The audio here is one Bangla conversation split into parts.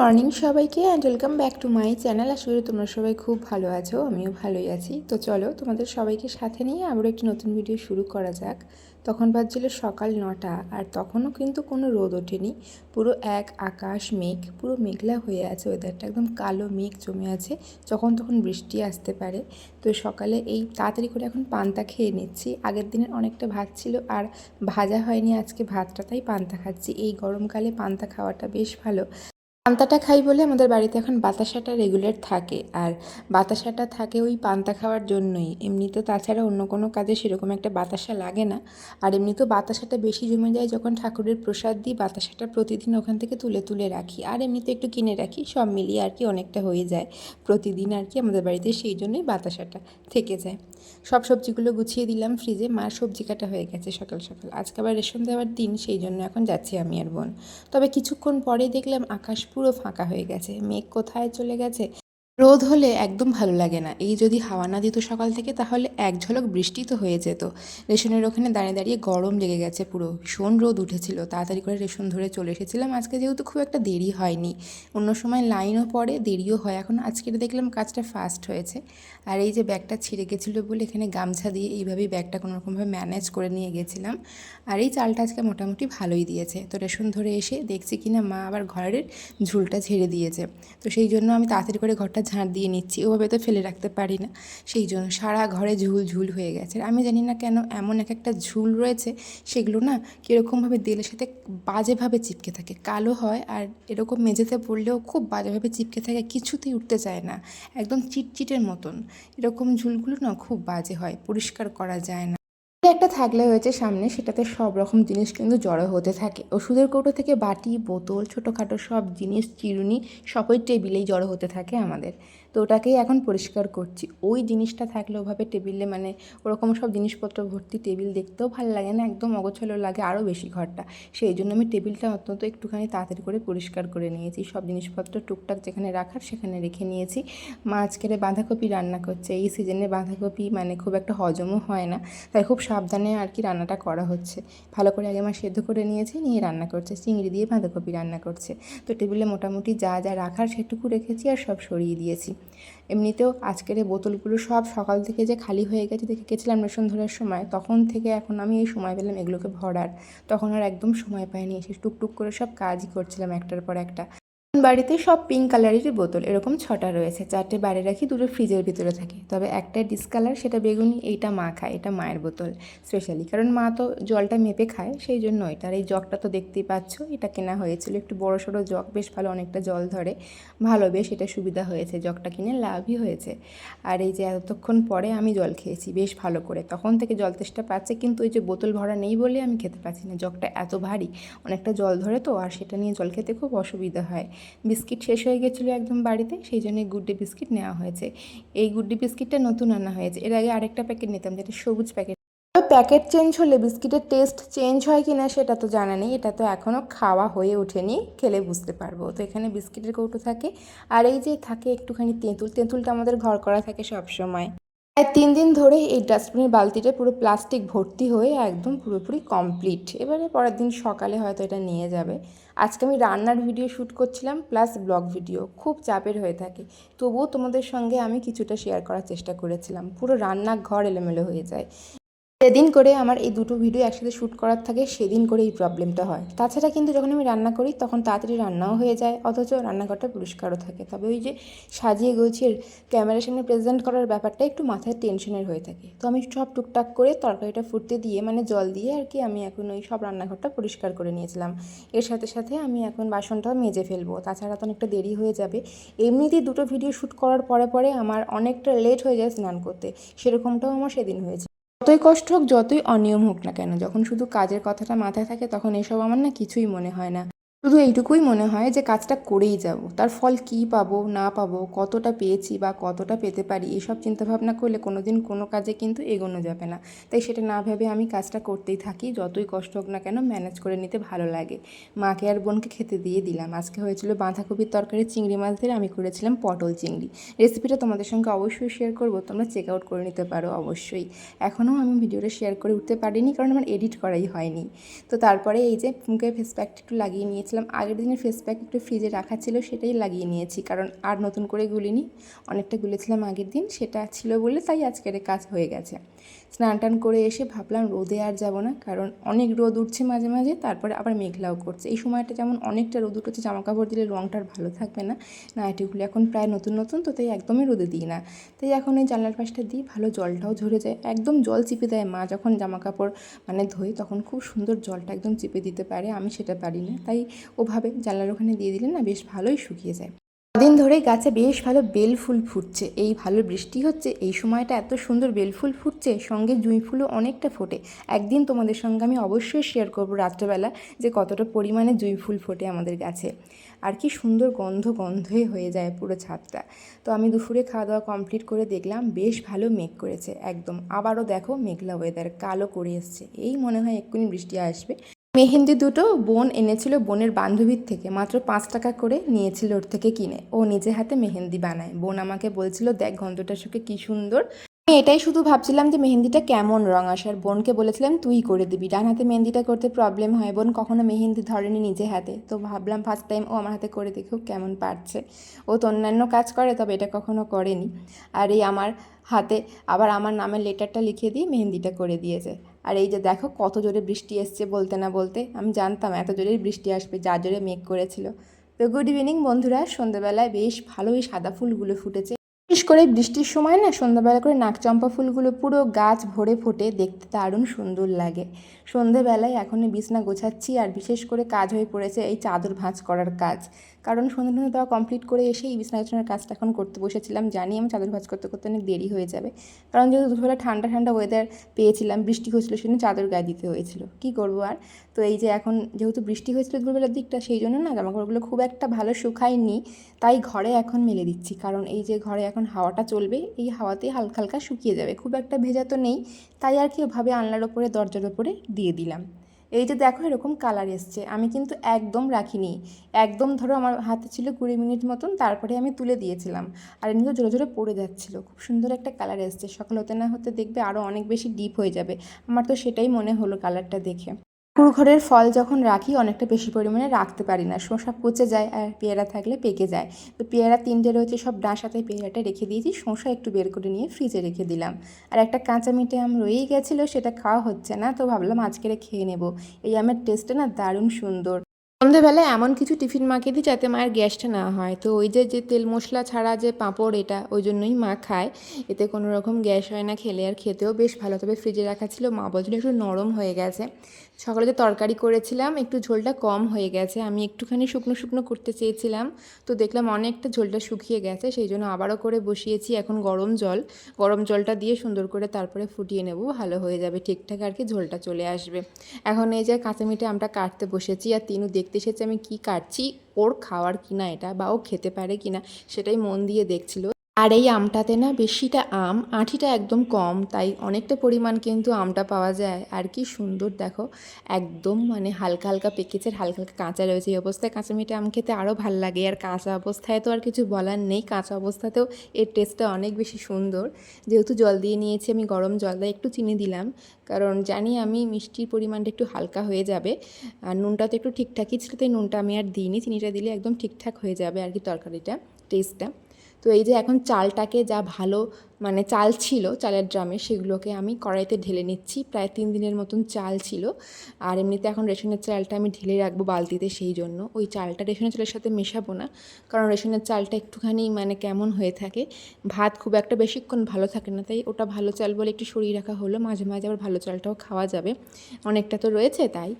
মর্নিং সবাইকে and welcome back to my channel আশা করি তোমরা সবাই খুব ভালো আছো, আমিও ভালোই আছি। তো চলো, তোমাদের সবাইকে সাথে নিয়ে আবার একটি নতুন ভিডিও শুরু করা যাক। তখন বাজছিল সকাল নটা, আর তখনও কিন্তু কোনো রোদ ওঠেনি। পুরো এক আকাশ মেঘ, পুরো মেঘলা হয়ে আছে। ওয়েদারটা একদম কালো মেঘ জমে আছে, যখন তখন বৃষ্টি আসতে পারে। তো সকালে এই তাড়াতাড়ি করে এখন পান্তা খেয়ে নিচ্ছি। আগের দিনের অনেকটা ভাত ছিল, আর ভাজা হয়নি আজকে ভাতটা, তাই পান্তা খাচ্ছি। এই গরমকালে পান্তা খাওয়াটা বেশ ভালো। পান্তাটা খাই বলে আমাদের বাড়িতে এখন বাতাসাটা রেগুলার থাকে। আর বাতাসাটা থাকে ওই পান্তা খাওয়ার জন্যই। এমনিতে তাছাড়া অন্য কোনো কাজে সেরকম একটা বাতাসা লাগে না। আর এমনিতেও বাতাসাটা বেশি জমে যায় যখন ঠাকুরের প্রসাদ দিই, বাতাসাটা প্রতিদিন ওখান থেকে তুলে তুলে রাখি। আর এমনিতে একটু কিনে রাখি, সব মিলিয়ে আর কি অনেকটা হয়ে যায়। প্রতিদিন আর কি আমাদের বাড়িতে সেই জন্যই বাতাসাটা থেকে যায়। সব সবজিগুলো গুছিয়ে দিলাম ফ্রিজে মার সবজি কাটা হয়ে গেছে সকাল সকাল। আজকে আবার রেশন দেওয়ার দিন, সেই জন্য এখন যাচ্ছি আমি আর বোন। তবে কিছুক্ষণ পরে দেখলাম আকাশ পুরো ফাঁকা হয়ে গেছে। মেঘ কোথায় চলে গেছে? রোদ হলে একদম ভালো লাগে না। এই যদি হাওয়া না দিত সকাল থেকে, তাহলে এক ঝলক বৃষ্টি তো হয়ে যেত। রেশনের ওখানে দাঁড়িয়ে দাঁড়িয়ে গরম লেগে গেছে পুরো। ভীষণ রোদ উঠেছিল। তাড়াতাড়ি করে রেশন ধরে চলে এসেছিলাম। আজকে যেহেতু খুব একটা দেরি হয়নি। অন্য সময় লাইনও পড়ে, দেরিও হয়। এখন আজকে দেখলাম কাজটা ফাস্ট হয়েছে। আর এই যে ব্যাগটা ছিঁড়ে গেছিল বলে এখানে গামছা দিয়ে এইভাবেই ব্যাগটা কোনোরকমভাবে ম্যানেজ করে নিয়ে গেছিলাম। আর এই চালটা আজকে মোটামুটি ভালোই দিয়েছে। তো রেশন ধরে এসে দেখছি কিনা মা আবার ঘরের ঝুলটা ঝেড়ে দিয়েছে। তো সেই জন্য আমি তাড়াতাড়ি করে ঘরটা ঝাঁট দিয়ে নিচ্ছি, ওভাবে তো ফেলে রাখতে পারি না। সেই জন্য সারা ঘরে ঝুল ঝুল হয়ে গেছে। আমি জানি না কেন এমন এক একটা ঝুল রয়েছে, সেগুলো না কীরকমভাবে দেলের সাথে বাজেভাবে চিপকে থাকে। কালো হয় আর এরকম মেঝেতে পড়লেও খুব বাজেভাবে চিপকে থাকে, কিছুতেই উঠতে চায় না। একদম চিটচিটের মতন। এরকম ঝুলগুলো না খুব বাজে হয়, পরিষ্কার করা যায় না। একটা থাকলে হয়েছে সামনে, সেটাতে সব রকম জিনিস কিন্তু জড়ো হতে থাকে। ওষুধের কৌটো থেকে বাটি, বোতল, ছোটোখাটো সব জিনিস, চিরুনি, সবই টেবিলেই জড়ো হতে থাকে আমাদের। তো ওটাকেই এখন পরিষ্কার করছি। ওই জিনিসটা থাকলে ওভাবে টেবিলে মানে ওরকম সব জিনিসপত্র ভর্তি টেবিল দেখতেও ভালো লাগে না, একদম অগোছালো লাগে আরও বেশি ঘরটা। সেই জন্য আমি টেবিলটা অত্যন্ত একটুখানি তাড়াতাড়ি করে পরিষ্কার করে নিয়েছি। সব জিনিসপত্র টুকটাক যেখানে রাখার সেখানে রেখে নিয়েছি। মা আজকের বাঁধাকপি রান্না করছে। এই সিজনে বাঁধাকপি মানে খুব একটা হজমও হয় না। তাই খুব সাবধানে আর কি রান্নাটা করা হচ্ছে। ভালো করে আগে আমার সেদ্ধ করে নিয়েছি, নিয়ে রান্না করছে। চিংড়ি দিয়ে বাঁধাকপি রান্না করছে। তো টেবিলে মোটামুটি যা যা রাখার সেটুকু রেখেছি আর সব সরিয়ে দিয়েছি। এমনিতেও আজকের এই বোতলগুলো সব সকাল থেকে যে খালি হয়ে গেছে, দেখে গেছিলাম রেশন ধরার সময়, তখন থেকে এখন আমি এই সময় পেলাম এগুলোকে ভরার। তখন আর একদম সময় পাইনি, এসে টুকটুক করে সব কাজই করছিলাম একটার পর একটা। বাড়িতে সব পিঙ্ক কালারেরই বোতল, এরকম ছটা রয়েছে। চারটে বাইরে রাখি, দুটো ফ্রিজের ভিতরে থাকে। তবে একটা ডিসকালার সেটা বেগুনি, এইটা মা খায়, এটা মায়ের বোতল স্পেশালি কারণ মা তো জলটা মেপে খায়, সেই জন্য এটা। আর এই জগটা তো দেখতেই পাচ্ছ, এটা কেনা হয়েছিল। একটু বড় সড়ো জগ, বেশ ভালো অনেকটা জল ধরে। ভালো, বেশ এটা সুবিধা হয়েছে, জগটা কিনে লাভই হয়েছে। আর এই যে এতক্ষণ পরে আমি জল খেয়েছি, বেশ ভালো করে। তখন থেকে জল তেষ্টা পাচ্ছে, কিন্তু ওই যে বোতল ভরা নেই বলে আমি খেতে পাচ্ছি না। জগটা এত ভারী, অনেকটা জল ধরে তো, আর সেটা নিয়ে জল খেতে খুব অসুবিধা হয়। বিস্কিট শেষ হয়ে গেছিল একদম বাড়িতে, সেই জন্য গুড্ডে বিস্কিট নেওয়া হয়েছে। এই গুড্ডে বিস্কিটটা নতুন আনা হয়েছে। এর আগে আরেকটা প্যাকেট নিতাম, যেটা সবুজ প্যাকেট প্যাকেট চেঞ্জ হলে বিস্কিটের টেস্ট চেঞ্জ হয় কি না সেটা তো জানা নেই, এটা তো এখনও খাওয়া হয়ে ওঠেনি, খেলে বুঝতে পারব। তো এখানে বিস্কিটের কৌটো থাকে, আর এই যে থাকে একটুখানি তেঁতুল, তেঁতুলটা আমাদের ঘর করা থাকে সব সময়। প্রায় তিন দিন ধরে এই ডাস্টবিনের বালতিটা পুরো প্লাস্টিক ভর্তি হয়ে একদম পুরোপুরি কমপ্লিট। এবারে পরের দিন সকালে হয়তো এটা নিয়ে যাবে। আজকে আমি রান্নার ভিডিও শ্যুট করছিলাম, প্লাস ব্লগ ভিডিও। খুব চাপের হয়ে থাকে। তবুও তোমাদের সঙ্গে আমি কিছুটা শেয়ার করার চেষ্টা করেছিলাম। পুরো রান্নাঘর এলোমেলো হয়ে যায়। যেদিন করে আমার এই দুটো ভিডিও একসাথে শ্যুট করার থাকে, সেদিন করে এই প্রবলেমটা হয়। তাছাড়া কিন্তু যখন আমি রান্না করি, তখন তাড়াতাড়ি রান্নাও হয়ে যায়, অথচ রান্নাঘরটা পরিষ্কারও থাকে। তবে ওই যে সাজিয়ে গুছিয়ে ক্যামেরার সামনে প্রেজেন্ট করার ব্যাপারটা একটু মাথায় টেনশনের হয়ে থাকে। তো আমি সব টুকটাক করে তরকারিটা ফুটতে দিয়ে মানে জল দিয়ে আর কি, আমি এখন ওই সব রান্নাঘরটা পরিষ্কার করে নিয়েছিলাম। এর সাথে সাথে আমি এখন বাসনটাও মেজে ফেলব। তাছাড়া তো অনেকটা দেরি হয়ে যাবে। এমনিতেই দুটো ভিডিও শ্যুট করার পরে পরে আমার অনেকটা লেট হয়ে যায় স্নান করতে। সেরকমটাও আমার সেদিন হয়েছে। যতই কষ্ট হোক, যতই অনিয়ম হোক না কেন, যখন শুধু কাজের কথাটা মাথায় থাকে, তখন এসব আমার না কিছুই মনে হয় না। শুধু এইটুকুই মনে হয় যে কাজটা করেই যাব। তার ফল কী পাবো, না পাবো, কতটা পেয়েছি বা কতটা পেতে পারি, এসব চিন্তাভাবনা করলে কোনো দিন কোনো কাজে কিন্তু এগোনো যাবে না। তাই সেটা না ভেবে আমি কাজটা করতেই থাকি, যতই কষ্ট হোক না কেন ম্যানেজ করে নিতে ভালো লাগে। মাকে আর বোনকে খেতে দিয়ে দিলাম। আজকে হয়েছিল বাঁধাকপির তরকারি, চিংড়ি মাছ দিয়ে আমি করেছিলাম পটল চিংড়ি। রেসিপিটা তোমাদের সঙ্গে অবশ্যই শেয়ার করব, তোমরা চেক আউট করে নিতে পারো অবশ্যই। এখনও আমি ভিডিওটা শেয়ার করে উঠতে পারিনি, কারণ আমার এডিট করাই হয়নি। তো তারপরে এই যে মুখে ফেস প্যাকটা একটু লাগিয়ে নিয়েছিলাম ভাবছিলাম আগের দিনের ফেস প্যাক একটু ফ্রিজে রাখা ছিল, সেটাই লাগিয়ে নিয়েছি। কারণ আর নতুন করে গুলিনি। অনেকটা গুলেছিলাম আগের দিন, সেটা ছিল বলে তাই আজকের কাজ হয়ে গেছে। স্নান টান করে এসে ভাবলাম রোদে আর যাব না, কারণ অনেক রোদ উঠছে মাঝে মাঝে, তারপরে আবার মেঘলাও করছে। এই সময়টা যেমন অনেকটা রোদ উঠেছে জামা কাপড় দিলে রঙটা ভালো থাকবে না। নাইটিগুলো এখন প্রায় নতুন নতুন, তো তাই একদমই রোদে দিই না। তাই এখন এই জানলার পাশটা দিই, ভালো জলটাও ঝরে যায়। একদম জল চিপে দেয় মা যখন জামা কাপড় মানে ধোই তখন খুব সুন্দর জলটা একদম চিপে দিতে পারে, আমি সেটা পারি না। তাই ওভাবে জানলার ওখানে দিয়ে দিলে না বেশ ভালোই শুকিয়ে যায়। কদিন ধরেই গাছে বেশ ভালো বেল ফুল ফুটছে। এই ভালো বৃষ্টি হচ্ছে, এই সময়টা এত সুন্দর বেল ফুল ফুটছে, সঙ্গে জুঁই ফুলও অনেকটা ফোটে। একদিন তোমাদের সঙ্গে আমি অবশ্যই শেয়ার করব রাত্রেবেলা যে কতটা পরিমাণে জুঁই ফুল ফোটে আমাদের গাছে। আর কি সুন্দর গন্ধ গন্ধই হয়ে যায় পুরো ছাদটা। তো আমি দুপুরে খাওয়া দাওয়া কমপ্লিট করে দেখলাম, বেশ ভালো মেঘ করেছে, একদম। আবারও দেখো মেঘলা ওয়েদার কালো করে এসছে। এই মনে হয় এক্ষুনি বৃষ্টি আসবে। মেহেন্দি দুটো বোন এনেছিল বোনের বান্ধবীর থেকে। মাত্র পাঁচ টাকা করে নিয়েছিল ওর থেকে কিনে। ও নিজে হাতে মেহেন্দি বানায়। বোন আমাকে বলছিল, দেখ, গন্ধটা শুকে কী সুন্দর। আমি এটাই শুধু ভাবছিলাম যে মেহেন্দিটা কেমন রং আসার বোনকে বলেছিলাম তুই করে দিবি। ডান হাতে মেহেন্দিটা করতে প্রবলেম হয়, বোন কখনো মেহেন্দি ধরেনি নিজে হাতে। তো ভাবলাম ফার্স্ট টাইম ও আমার হাতে করে দেখুক কেমন পারছে। ও তো অন্যান্য কাজ করে, তবে এটা কখনো করেনি। আর এই আমার হাতে আবার আমার নামের লেটারটা লিখে দিয়ে মেহেন্দিটা করে দিয়েছে। আর এই যে দেখো কত জোরে বৃষ্টি এসছে বলতে না বলতে, আমি জানতাম এত জোরেই বৃষ্টি আসবে, যা জোরে মেঘ করেছিল। তো গুড ইভিনিং বন্ধুরা, সন্ধ্যাবেলায় বেশ ভালোই সাদা ফুলগুলো ফুটেছে। বিশেষ করে বৃষ্টির সময় না সন্ধ্যাবেলা করে নাকচম্পা ফুলগুলো পুরো গাছ ভরে ফোটে, দেখতে দারুণ সুন্দর লাগে। সন্ধ্যেবেলায় এখনই বিছনা গোছাচ্ছি আর বিশেষ করে কাজ হয়ে পড়েছে এই চাদর ভাঁজ করার কাজ। কারণ সন্ধ্যে সন্ধ্যে দেওয়া কমপ্লিট করে এসে এই বিছনা গোছানোর কাজটা এখন করতে বসেছিলাম। জানি আমি চাদর ভাঁজ করতে করতে অনেক দেরি হয়ে যাবে। কারণ যেহেতু দুপুরবেলা ঠান্ডা ঠান্ডা ওয়েদার পেয়েছিলাম, বৃষ্টি হয়েছিল সেজন্য চাদর গায়ে দিতে হয়েছিল। কী করব আর? তো এই যে এখন যেহেতু বৃষ্টি হয়েছিল দুপুরবেলার দিকটা, সেই জন্য না জামাকাপড়গুলো খুব একটা ভালো শুকায়নি। তাই ঘরে এখন মেলে দিচ্ছি। কারণ এই যে ঘরে এখন হাওয়াটা চলবে, এই হাওয়াতেই হালকা হালকা শুকিয়ে যাবে। খুব একটা ভেজা তো নেই। তাই আর কি ওভাবে আনলার ওপরে, দরজার ওপরে দিয়ে দিলাম। এই যে দেখো এরকম কালার এসছে, আমি কিন্তু একদম রাখিনি। একদম ধরো আমার হাতে ছিল কুড়ি মিনিট মতন, তারপরে আমি তুলে দিয়েছিলাম। আর এমনি জোরে জোরে পড়ে যাচ্ছিল। খুব সুন্দর একটা কালার এসছে। সকাল হতে না হতে দেখবে আরও অনেক বেশি ডিপ হয়ে যাবে। আমার তো সেটাই মনে হলো কালারটা দেখে। ঠাকুর ঘরের ফল যখন রাখি, অনেকটা বেশি পরিমাণে রাখতে পারি না। শসা পচে যায় আর পেয়ারা থাকলে পেকে যায়। তো পেয়ারা তিনটে রয়েছে, সব ডাঁসাতে পেয়ারাটা রেখে দিয়েছি। শসা একটু বের করে নিয়ে ফ্রিজে রেখে দিলাম। আর একটা কাঁচা মিঠে আম রয়েই গেছিল, সেটা খাওয়া হচ্ছে না। তো ভাবলাম আজকে খেয়ে নেব। এই আমের টেস্টটা না দারুণ সুন্দর। সন্ধেবেলায় এমন কিছু টিফিন মাখিয়ে দিই যাতে মায়ের গ্যাসটা না হয়। তো ওই যে যে তেল মশলা ছাড়া যে পাঁপড়, এটা ওই জন্যই মা খায়। এতে কোনো রকম গ্যাস হয় না, খেলে আর খেতেও বেশ ভালো। তবে ফ্রিজে রাখা ছিল, মা বলছিল একটু নরম হয়ে গেছে। সকালে যে তরকারি করেছিলাম, একটু ঝোলটা কম হয়ে গেছে। আমি একটুখানি শুকনো শুকনো করতে চেয়েছিলাম। তো দেখলাম অনেকটা ঝোলটা শুকিয়ে গেছে, সেই জন্য আবারও করে বসিয়েছি এখন গরম জল। গরম জলটা দিয়ে সুন্দর করে তারপরে ফুটিয়ে নেব, ভালো হয়ে যাবে। ঠিকঠাক আর কি ঝোলটা চলে আসবে। এখন এই যে কাঁচা মিঠে আমটা কাটতে বসেছি, আর তিনু দেখতে এসেছে আমি কি কাটছি, ওর খাওয়ার কিনা এটা বা ও খেতে পারে কিনা সেটাই মন দিয়ে দেখছিল। আর এই আমটাতে না বেশিটা আম আঁঠিটা একদম কম, তাই অনেকটা পরিমাণ কিন্তু আমটা পাওয়া যায়। আর কি সুন্দর, দেখো, একদম মানে হালকা হালকা পেকেছে হালকা হালকা কাঁচা রয়েছে। এই অবস্থায় কাঁচা মিঠে আম খেতে আরও ভালো লাগে। আর কাঁচা অবস্থায় তো আর কিছু বলার নেই। কাঁচা অবস্থাতেও এর টেস্টটা অনেক বেশি সুন্দর। যেহেতু জল দিয়ে নিয়েছি, আমি গরম জল দিয়ে একটু চিনি দিলাম। কারণ জানি আমি মিষ্টির পরিমাণটা একটু হালকা হয়ে যাবে। আর নুনটা তো একটু ঠিকঠাকই ছিল, তাই নুনটা আমি আর দিইনি। চিনিটা দিলে একদম ঠিকঠাক হয়ে যাবে আর কি তরকারিটা টেস্টটা তো এই যে এখন চালটাকে যা ভালো মানে চাল ছিল, চালের ড্রামে সেগুলোকে আমি কড়াইতে ঢেলে নিচ্ছি। প্রায় তিন দিনের মতন চাল ছিল। আর এমনিতে এখন রেশনের চালটা আমি ঢেলে রাখব বালতিতে সেই জন্য। ওই চালটা রেশনের চালের সাথে মেশাবো না, কারণ রেশনের চালটা একটুখানি মানে কেমন হয়ে থাকে। ভাত খুব একটা বেশিক্ষণ ভালো থাকে না, তাই ওটা ভালো চাল বলে একটু সরিয়ে রাখা হলো। মাঝে মাঝে আবার ভালো চালটাও খাওয়া যাবে। অনেকটা তো রয়েছে তাই।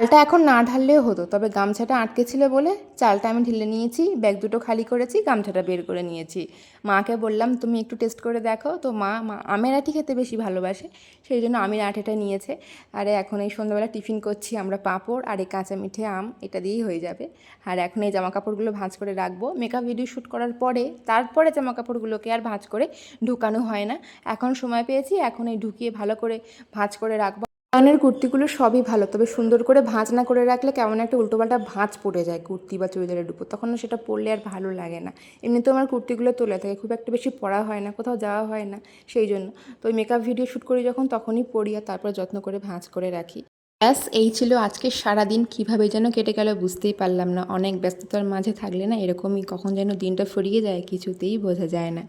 চালটা এখন না ঢাললেও হতো, তবে গামছাটা আটকে ছিল বলে চালটা আমি ঢেলে নিয়েছি, ব্যাগ দুটো খালি করেছি, গামছাটা বের করে নিয়েছি। মাকে বললাম, তুমি একটু টেস্ট করে দেখো। তো মা আমের আটি খেতে বেশি ভালোবাসে, সেই জন্য আমের আটিটা নিয়েছে। আরে এখন এই সন্ধ্যাবেলা টিফিন করছি আমরা পাঁপড় আর এই কাঁচা মিঠে আম, এটা দিয়েই হয়ে যাবে। আর এখন এই জামা কাপড়গুলো ভাঁজ করে রাখব। মেকআপ ভিডিও শ্যুট করার পরে, তারপরে জামা কাপড়গুলোকে আর ভাঁজ করে ঢুকানো হয় না। এখন সময় পেয়েছি, এখন এই ঢুকিয়ে ভালো করে ভাঁজ করে রাখব। কানের কুর্তিগুলো সবই ভালো, তবে সুন্দর করে ভাঁজ না করে রাখলে কেমন একটা উল্টোপাল্টা ভাঁজ পড়ে যায় কুর্তি বা চুড়িদারের উপর, তখন সেটা পরলে আর ভালো লাগে না। এমনিতেও আমার কুর্তিগুলো তোলা থাকে, খুব একটা বেশি পরা হয় না, কোথাও যাওয়া হয় না, সেই জন্য। তো মেকআপ ভিডিও শ্যুট করি যখন, তখনই পরি আর তারপর যত্ন করে ভাঁজ করে রাখি। ব্যাস, এই ছিল আজকে সারা দিন কীভাবে যেন কেটে গেল বুঝতেই পারলাম না, অনেক ব্যস্ততার মাঝে থাকলে না এরকমই কখন যেন দিনটা ফুরিয়ে যায়, কিছুতেই বোঝা যায় না।